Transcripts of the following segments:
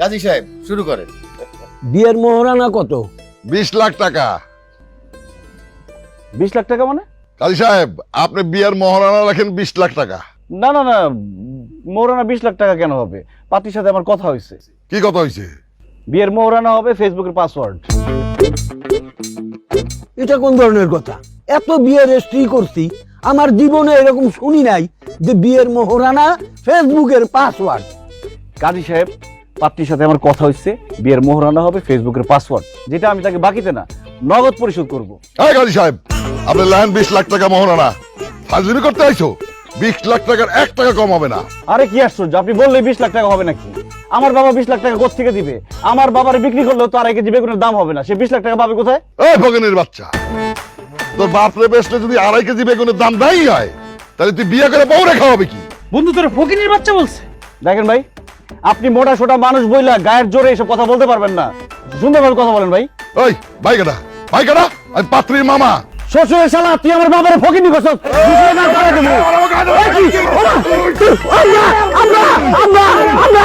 কাজী সাহেব শুরু করেন। বিয়ের মোহরানা কত? বিশ লাখ টাকা। বিশ লাখ টাকা মানে? কাজী সাহেব আপনি বিয়ের মহারানা রাখেন বিশ লাখ টাকা। না না না মৌরানা বিশ লাখ টাকা কেন হবে? পাতির সাথে আমার কথা হয়েছে। কি কথা হয়েছে? বিয়ের মৌরানা হবে ফেসবুকের পাসওয়ার্ড। এটা কোন ধরনের কথা? এত বিয়ে রেজিস্ট্রি করছি আমার জীবনে এরকম শুনি নাই যে বিয়ের মোহরানা ফেসবুকের পাসওয়ার্ড। কাজী সাহেব পাত্রীর সাথে আমার কথা হচ্ছে বিয়ের মোহরানা হবে ফেসবুকের পাসওয়ার্ড যেটা আমি তাকে বাকিতে না নগদ পরিশোধ করব। হ্যাঁ কাজী সাহেব আপনি লাইন বিশ লাখ টাকা মহারানা। ফাজলিমি করতে আইছো? বিশ লাখ টাকার এক টাকা কম হবে না। আরে কি আশ্চর্য আপনি বললে বিশ লাখ টাকা হবে নাকি? আমার বাবা বিশ লাখ টাকা কোথা থেকে দিবে? আমার বাবার বিক্রি করলেও তো আড়াই কেজি বেগুনের দাম হবে না। সে বিশ লাখ টাকা পাবে কোথায়? এই ভগনের বাচ্চা তোর বাপ রে বেসলে যদি আড়াই কেজি বেগুনের দাম নাই হয় তাহলে তুই বিয়ে করে বউ রেখা হবে কি? বন্ধু তোর ফকিনের বাচ্চা বলছে। দেখেন ভাই আপনি মোটা সোটা মানুষ বইলা গায়ের জোরে এসব কথা বলতে পারবেন না সুন্দরভাবে কথা বলেন ভাই ওই ভাই কাটা ভাই কাটা আমি পাত্রীর মামা শ্বশুরের শালা তুই আমার বাবার ফকিনি আমরা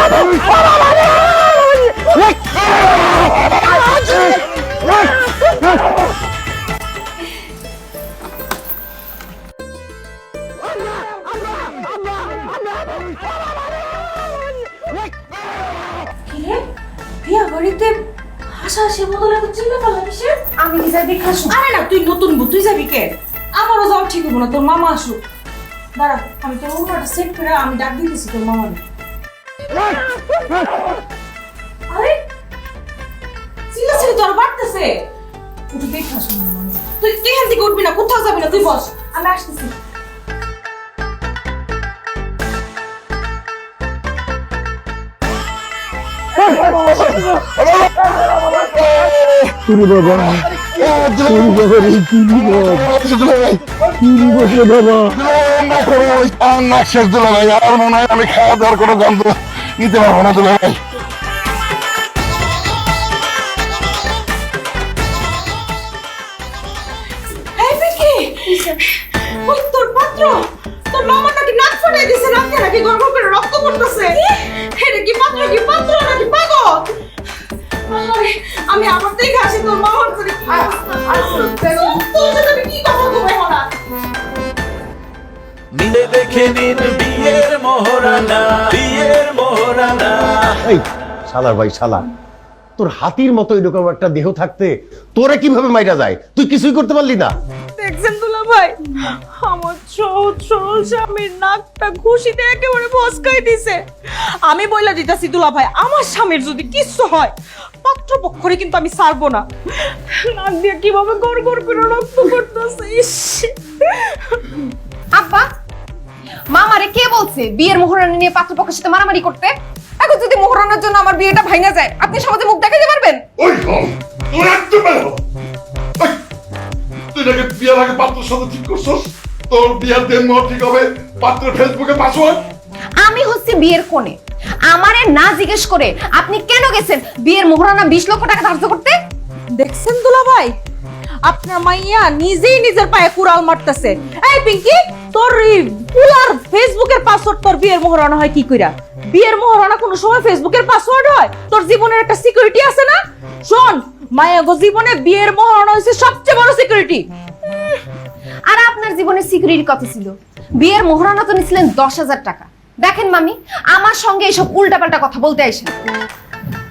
কিরে আমি খাসু। আরে না, তুই নতুন বউ, তুই যাবি কে? আমারও যাওয়া ঠিক হব না, তোর মামা আসুক। দাঁড়া, আমি তোর উন্নটা সেট করে আমি ডাক দিতেছি তোর মামা আরে, চিল্লা চিল্লি, তোর বাড়তেছে? একটু দেখে আসুন তুই তুই এখান থেকে উঠবি না, কোথাও যাবি না, তুই বস। আমি আসতেছি। তুই বাবা বাবা আর মনে হয় আমি খাওয়া দাওয়ার কোনো তো নিতে পারব না তো ভাই তোর পাত্র করে রক্ত পড়তেছে। কি পাত্র কি পাত্র, নাকি পাগল? আমি আমার থেকে আসি তোর মামার করে তোর সাথে আমি কি কথা কবে না মিলে দেখে নিন বিয়ের মোহরানা বিয়ের মোহরানা এই শালার ভাই শালা তোর হাতির মতো এরকম একটা দেহ থাকতে তোরে কীভাবে মাইরা যায়? তুই কিছুই করতে পারলি না। দেখছেন দুলা ভাই আমার সহজ সরল স্বামীর নাকটা ঘুষিতে একেবারে বসকাই দিছে। আমি বইলা দিতাছি দুলা ভাই আমার স্বামীর যদি কিচ্ছু হয় পাত্রপক্ষরে কিন্তু আমি ছাড়বো না। নাক দিয়ে কীভাবে গড় গড় করে রক্ত করতেছে ইস। আব্বা মামারে কে বলছে বিয়ের মোহরানা নিয়ে পাত্রপক্ষের সাথে মারামারি করতে? এখন যদি মোহরানার জন্য আমার বিয়েটা ভাঙা যায় আপনি সমাজে মুখ দেখাতে পারবেন? ওই তোর একদম তুই নাকি বিয়ের আগে পাত্রের সাথে ঠিক করছস? তোর বিয়ের দিন মোহর ঠিক হবে পাত্রের ফেসবুকে পাসওয়ার্ড আমি হচ্ছি বিয়ের কোণে। আমারে না জিজ্ঞেস করে আপনি কেন গেছেন? বিয়ের মোহরানা বিশ লক্ষ টাকা ধার্য করতে? দেখছেন দুলা ভাই আপনার মাইয়া নিজেই নিজের পায়ে কুড়াল মারতেছে। এই পিঙ্কি তোর পুলার ফেসবুকের পাসওয়ার্ড তোর বিয়ের মোহরানা হয় কি কইরা? বিয়ের মোহরানা কোনো সময় ফেসবুকের পাসওয়ার্ড হয়? তোর জীবনের একটা সিকিউরিটি আছে না? শোন মায়া গো জীবনে বিয়ের মোহরানা হচ্ছে সবচেয়ে বড় সিকিউরিটি আর আপনার জীবনে সিকিউরিটি কত ছিল? বিয়ের মোহরানা তো নিছিলেন দশ হাজার টাকা। দেখেন মামি, আমার সঙ্গে এসব উল্টাপাল্টা কথা বলতে আইসেন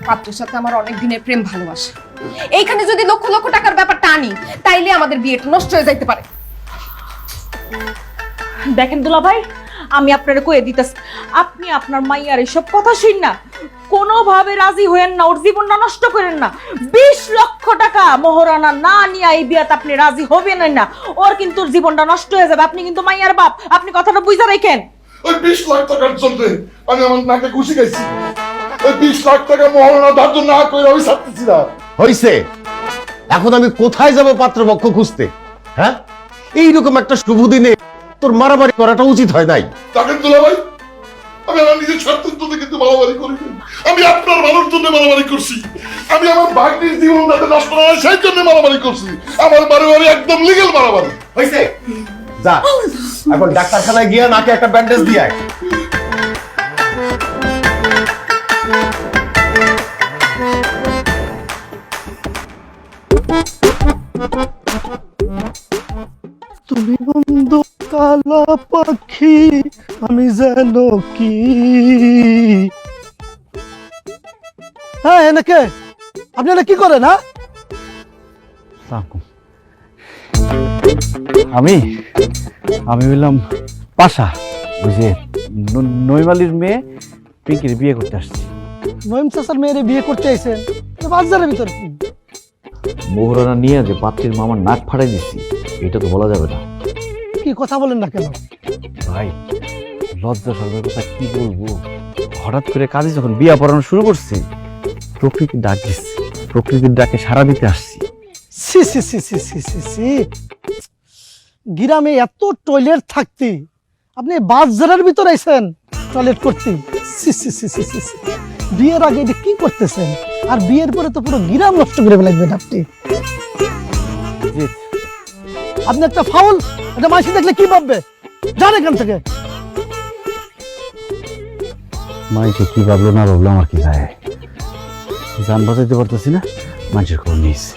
পাত্রের সাথে আমার অনেক দিনের প্রেম ভালোবাসা। এইখানে যদি লক্ষ লক্ষ টাকার ব্যাপারটা আনি, তাইলে আমাদের বিয়েটা নষ্ট হয়ে যাইতে পারে। দেখেন দুলা ভাই আমি আপনারে কয়ে দিতেছি, আপনি আপনার মাইয়ার এসব কথা শুন না। কোনোভাবে রাজি হয়েন না, ওর জীবনটা নষ্ট করেন না। বিশ লক্ষ টাকা মহারানা না নিয়ে এই বিয়াতে আপনি রাজি হবেন না। ওর কিন্তু জীবনটা নষ্ট হয়ে যাবে। আপনি কিন্তু মাইয়ার বাপ। আপনি কথাটা বুঝা রাখেন। ওই বিশ লাখ টাকার জন্য আমি আমার নাকে ঘুষি খাইছি। ওই বিশ লাখ টাকা মহারণা ধার্য না করে আমি ছাড়তেছি না। হইছে। এখন আমি কোথায় যাব পাত্রপক্ষ খুঁজতে? হ্যাঁ? এইরকম একটা শুভ দিনে তোর মারামারি করাটা উচিত হয় নাই। তাকে তোলা ভাই আমি আমার নিজের স্বার্থের জন্য কিন্তু মারামারি করি আমি আপনার ভালোর জন্য মারামারি করছি। আমি আমার ভাগ্নির জীবন যাতে নষ্ট না হয় সেই জন্য মারামারি করছি। আমার মারামারি একদম লিগেল মারামারি। হইছে? যা। এখন ডাক্তারখানায় গিয়ে নাকে একটা ব্যান্ডেজ দিয়ে আয়। তুমি বন্ধু কালা পাখি আমি যেন কি? হ্যাঁ এনেকে আপনি এটা কি করেন হ্যাঁ? আমি আমি বললাম পাশা ন- নৈমালির মেয়ে পিঙ্কির বিয়ে করতে আসছি। নয়ম চাচার মেয়েরে বিয়ে করতে আইছেন বাজারের ভিতর মোহরানা নিয়ে যে পাত্রীর মামার নাক ফাটাই দিচ্ছি এটা তো বলা যাবে না। কি কথা বলেন না কেন? ভাই লজ্জা সরকার কথা কি বলব? হঠাৎ করে কাজে যখন বিয়া পড়ানো শুরু করছি প্রকৃতির ডাক দিচ্ছি প্রকৃতির ডাকে সারা দিতে আসছি। সি সি সি সি সি সি গ্রামে এত টয়লেট থাকতে। আপনি বাজারের ভিতর আইছেন টয়লেট করতে। বিয়ের আগে এটা কি করতেছেন? আর বিয়ের পরে তো পুরো গ্রাম নষ্ট করে ফেলাইবেন আপনি। আপনি একটা ফাউল এটা মাসি দেখলে কি ভাববে? যান এখান থেকে। মাইকে কি ভাবলো না ভাবলো আমার কি যায়? যান বাঁচাইতে পারতেছি না মানুষের খবর নিয়েছি।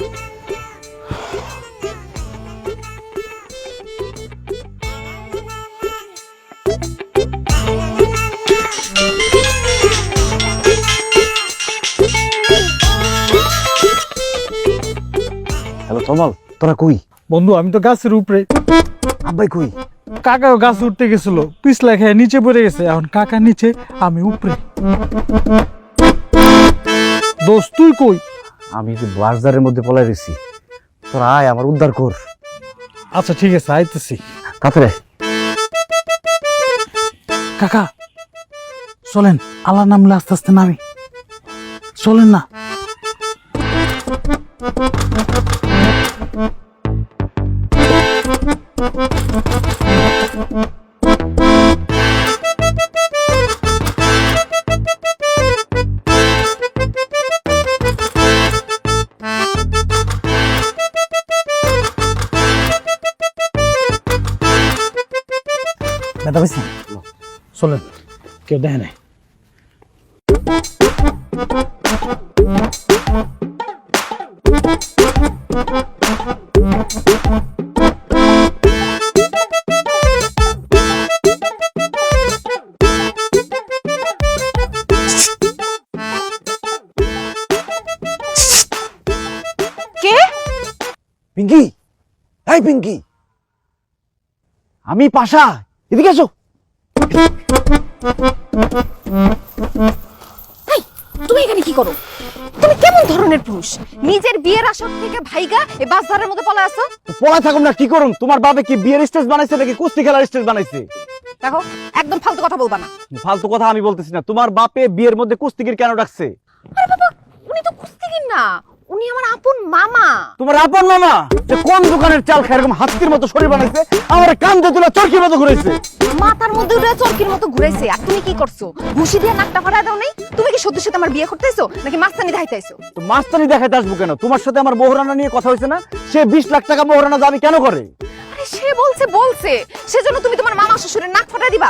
তমাল তোরা কই? বন্ধু আমি তো গাছের উপরে। আব্বাই কই? কাকা গাছ উঠতে গেছিল পিছলা খেয়ে নিচে পড়ে গেছে এখন কাকা নিচে আমি উপরে। দোস্ত তুই কই? আমি যে বাজারের মধ্যে পলাই রয়েছি তোরা আয় আমার উদ্ধার কর। আচ্ছা ঠিক আছে আইতেছি। তাড়াতাড়ি কাকা চলেন আল্লাহ নামলে আস্তে আস্তে নামি। চলেন না। ব্যথা পেয়েছেন চলেন কেউ দেখে নাই কে? পিঙ্কি এই পিঙ্কি আমি পাশা এদিকে এসো তুমি এখানে কি করো? তুমি কেমন ধরনের পুরুষ? নিজের বিয়ের আসর থেকে ভাইগা এই বাজারের মধ্যে পলা আসো। থাকুন না কি তোমার বাবে কি বিয়ের স্টেজ বানাইছে নাকি কুস্তি খেলার স্টেজ বানাইছে? দেখো একদম ফালতু কথা বলবা না। ফালতু কথা আমি বলতেছি না। তোমার বাপে বিয়ের মধ্যে কুস্তিগির কেন ডাকছে? আরে বাবা উনি তো কুস্তিগির না। উনি আমার আপন মামা। তোমার আপন মামা? যে কোন দোকানের চাল খায় এরকম হাতির মতো শরীর বানাইছে আমার কান্দে তুলে চরকির মতো ঘুরেছে মাথার মধ্যে উঠে চরকির মতো ঘুরাইছে। আর তুমি কি করছ? ঘুষি দিয়ে নাকটা ফাড়া দাও নাই? তুমি কি সত্যি সত্যি আমার বিয়ে করতেছো? নাকি মাস্তানি দেখাইতেছো? তো মাস্তানি দেখাইতে আসব কেন? তোমার সাথে আমার মোহরানা নিয়ে কথা হয়েছে না? সে বিশ লাখ টাকা মোহরানা দাবি কেন করে? আরে সে বলছে বলছে। সেজন্য তুমি তোমার মামা শ্বশুরের নাক ফাটা দিবা।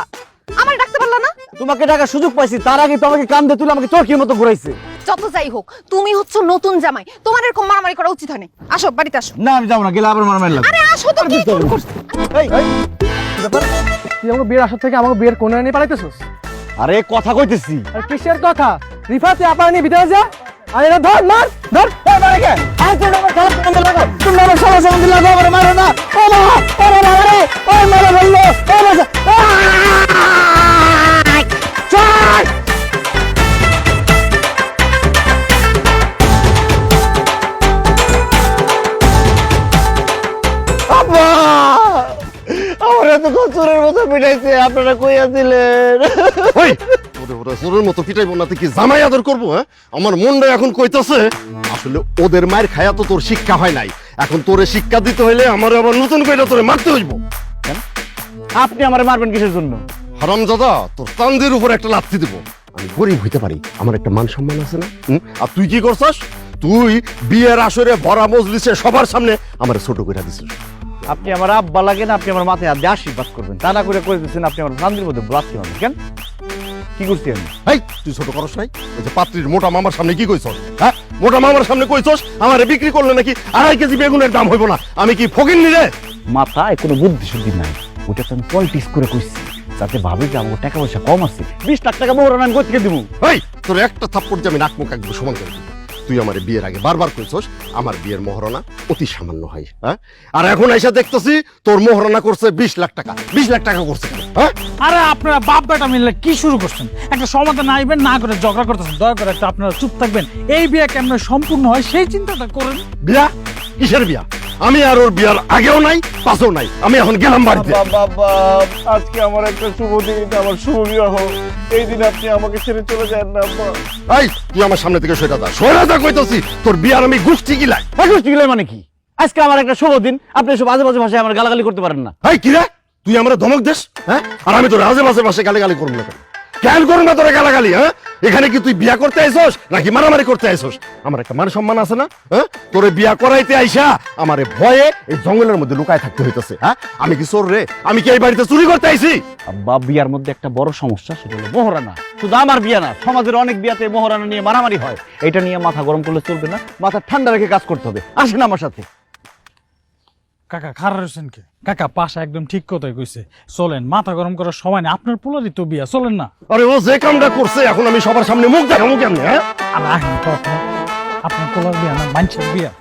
আমার ডাকতে পারলা না? তোমাকে টাকা সুযোগ পাইছি তার আগে তো আমাকে কান্দে তুলে আমাকে চরকির মতো ঘুরাইছে। যত যাই হোক তুমি হচ্ছে নতুন জামাই। তোমার এরকম মারামারি করা উচিত হয়নি আসো বাড়িতে আসো। না আমি যাব না গেলে আবার মারামারি লাগবে। আরে আসো তো কি ফোন করছ? এই, এই, ব্যাপার? তুই আমাকে বিয়ের আসর থেকে আমাকে বিয়ের কোনে নিয়ে পালাইতেছিস আরে কথা কইতেছি। আর কিসের কথা? রিফাতে আপা নিয়ে ভিতরে যা। আর এটা ধর মার ধর। এই মারে কে? তোমরা আমার খারাপ সম্বন্ধে লাগাও। তোমরা আমার সবার সম্বন্ধে লাগাও, আমারে মারো না। ও মা, কি জামাই আদর করব হ্যাঁ? আমার মনটা এখন কইতাছে আসলে ওদের মায়ের খায়া তো তোর শিক্ষা হয় নাই। এখন তোরে শিক্ষা দিতে হইলে আমার আবার নতুন করে তোরে মারতে হইব। আপনি আমারে মারবেন কিসের জন্য? হারামজাদা তোর চান্দের উপর একটা লাথি দিব। আমি গরিব হইতে পারি আমার একটা মান সম্মান আছে না? আর তুই কি করছস? তুই বিয়ের আসরে ভরা মজলিসে সবার সামনে আমার ছোট করে দিছিস। আপনি আমার আব্বা লাগেন আপনি আমার মাথায় হাত দিয়ে আশীর্বাদ করবেন। তা না করে করে দিচ্ছেন আপনি আমার শান্তির মধ্যে মারবেন কেন? কি করছি আমি? এই তুই ছোট করস নাই? ওই যে পাত্রীর মোটা মামার সামনে কি কইছস? হ্যাঁ? মোটা মামার সামনে কইছস? আমারে বিক্রি করলে নাকি আড়াই কেজি বেগুনের দাম হইব না? আমি কি ফকির রে? মাথায় কোনো বুদ্ধি শুদ্ধি নাই। ওটা তো আমি পলিটিক্স করে কইছি। যাতে ভাবি যে আমার টাকা পয়সা কম আছে বিশ লাখ টাকা মোহরানা আমি কোথেকে দিব? এই তোর একটা থাপ্পড় যে আমি নাক মুখ একদম সমান করে দিব। তুই আমার বিয়ের আগে বারবার কইছস আমার বিয়ের মহরণা অতি সামান্য হয় হ্যাঁ? আর এখন এসে দেখতেছি তোর মহরণা করছে বিশ লাখ টাকা বিশ লাখ টাকা করছে হ্যাঁ? আরে আপনারা বাপ বেটা মিললে কি শুরু করছেন? একটা সমাধান আইবেন না করে ঝগড়া করতেছেন দয়া করে একটা আপনারা চুপ থাকবেন। এই বিয়ে কেমন সম্পূর্ণ হয় সেই চিন্তাটা করেন। বিয়া? কিসের বিয়া? আমি আর ওর বিয়ার আগেও নাই পাশেও নাই। আমি এখন গেলাম বাড়িতে। বাবা আজকে আমার একটা শুভ দিন আমার শুভ বিবাহ। এই দিন আপনি আমাকে ছেড়ে চলে যান না আব্বা এই তুই আমার সামনে থেকে সরে যা। সরে যা কইতাছি তোর বিয়ার আমি গুষ্টি গিলাই। একুশ গেলে মানে কি? আজকে আমার একটা শুভ দিন আপনি সব আজে বাজে ভাষায় আমার গালাগালি করতে পারেন না। এই কি রে? তুই আমরা ধমক দেশ হ্যাঁ? আর আমি তোর আজে বাজে পাশে গালাগালি করব না কেন করব না তোরা গালাগালি হ্যাঁ? এখানে কি তুই বিয়া করতে আইসস নাকি মারামারি করতে আইসস? আমার একটা মান সম্মান আছে না হ্যাঁ? তোরে বিয়া করাইতে আইসা আমারে ভয়ে এই জঙ্গলের মধ্যে লুকায় থাকতে হইতেছে হ্যাঁ? আমি কি চোর রে? আমি কি এই বাড়িতে চুরি করতে আইছি? আব্বা, বিয়ার মধ্যে একটা বড় সমস্যা, সেটা হলো মোহরানা। শুধু আমার বিয়া না, সমাজের অনেক বিয়াতে মোহরানা নিয়ে মারামারি হয়। এটা নিয়ে মাথা গরম করলে চলবে না, মাথা ঠান্ডা রেখে কাজ করতে হবে। আসেন আমার সাথে। কাকা খারাপ রয়েছেন কে? কাকা পাশা একদম ঠিক কথাই কইছে। চলেন মাথা গরম করার সময় নেই। আপনার পোলারই তো বিয়া চলেন না। আরে ও যে কামটা করছে এখন আমি সবার সামনে মুখ দেখাবো কেমনে হ্যাঁ? আর আহেন তো আপনি আপনার পোলার বিয়া না মানুষের বিয়া।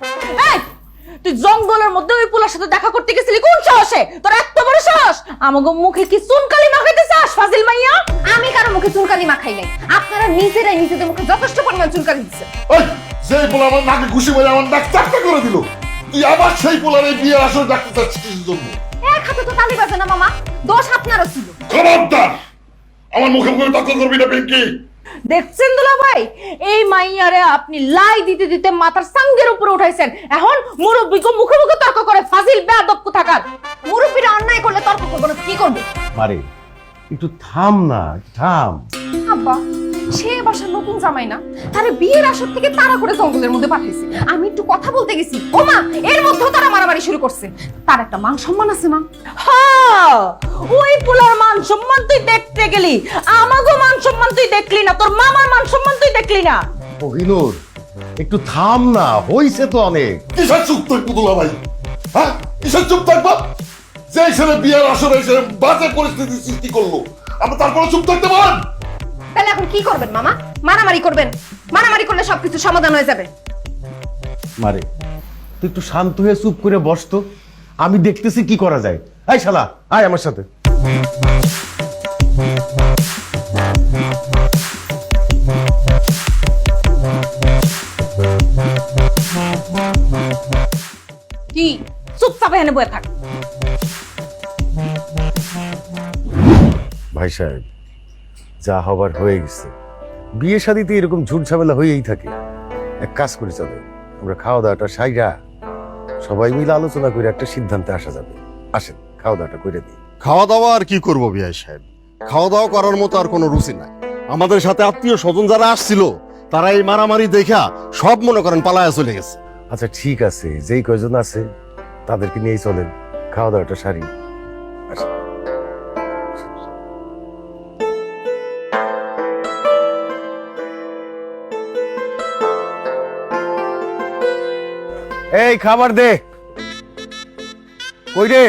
তুই জঙ্গলের মধ্যে ওই পোলার সাথে দেখা করতে গেছিলি কোন সাহসে? তোর এত বড় সাহস? আমাকে মুখে কি চুনকালি মাখাইতে চাস ফাজিল মাইয়া? আমি কারও মুখে চুনকালি মাখাই নাই। আপনারা নিজেরাই নিজেদের মুখে যথেষ্ট পরিমাণ চুলকানি দিচ্ছে ওই যে পোলা আমার নাকে ঘুষি মেরে আমার নাক চাকটা করে দিল। তুই আবার সেই পোলার এই বিয়ের আসর ডাকতে চাচ্ছিস জন্য? এক হাতে তো তালি বাজে না মামা। দোষ আপনারও ছিল। খবরদার! আমার মুখে মুখে তর্ক করবি না পিঙ্কি। দেখছেন দুলা ভাই এই মাইয়ারে আপনি লাই দিতে দিতে মাথার সাঙ্গের উপরে উঠাইছেন। এখন মুরব্বীকে মুখে মুখে তর্ক করে ফাজিল বেয়াদব থাকার মুরব্বীরা অন্যায় করলে তর্ক করব না কি করবে? মারে একটু থাম না থাম। আব্বা। সে বাসার নতুন জামাই না? তারে বিয়ের আসর থেকে তারা করে জঙ্গলের মধ্যে পাঠিয়েছে আমি একটু কথা বলতে গেছি। ও মা এর মধ্যেও তারা মারামারি শুরু করছে। তার একটা মান সম্মান আছে হ্যাঁ, ওই পোলার মান সম্মান তুই দেখতে গেলি। আমাগো মান সম্মান তুই দেখলি না তোর মামার মান সম্মান তুই দেখলি না। কোহিনুর একটু থাম না হইছে তো অনেক। কিসের চুপ তুই পুতুলা ভাই? হ্যাঁ কিসের চুপ থাকবা? যে ছেলে বিয়ের আসরে এসে বাজে পরিস্থিতি সৃষ্টি করল আমরা তারপরে চুপ থাকতে পারেন তাহলে এখন কি করবেন মামা? মারামারি করবেন। মারামারি করলে সবকিছু সমাধান হয়ে যাবে। মারে তুই একটু শান্ত হয়ে চুপ করে বসতো আমি দেখতেছি কি করা যায়। এই শালা আয় আমার সাথে। কি? চুপচাপ এখানে বয়ে থাক। ভাই সাহেব যা হবার হয়ে গেছে। বিয়ে শাদিতে এরকম ঝুট ঝামেলা হয়েই থাকে। এক কাজ করি চলে। আমরা খাওয়া দাওয়াটা সাইরা সবাই মিলে আলোচনা করে একটা সিদ্ধান্তে আসা যাবে। আসেন খাওয়া দাওয়াটা করে দিই। খাওয়া দাওয়া আর কি করব বিয়াই সাহেব? খাওয়া দাওয়া করার মতো আর কোনো রুচি নাই। আমাদের সাথে আত্মীয় স্বজন যারা আসছিল তারা এই মারামারি দেখা সব মনে করেন পালায়া চলে গেছে। আচ্ছা ঠিক আছে। যেই কয়জন আছে তাদেরকে নিয়েই চলেন। খাওয়া দাওয়াটা সারি। এই খাবার দে। কই রে?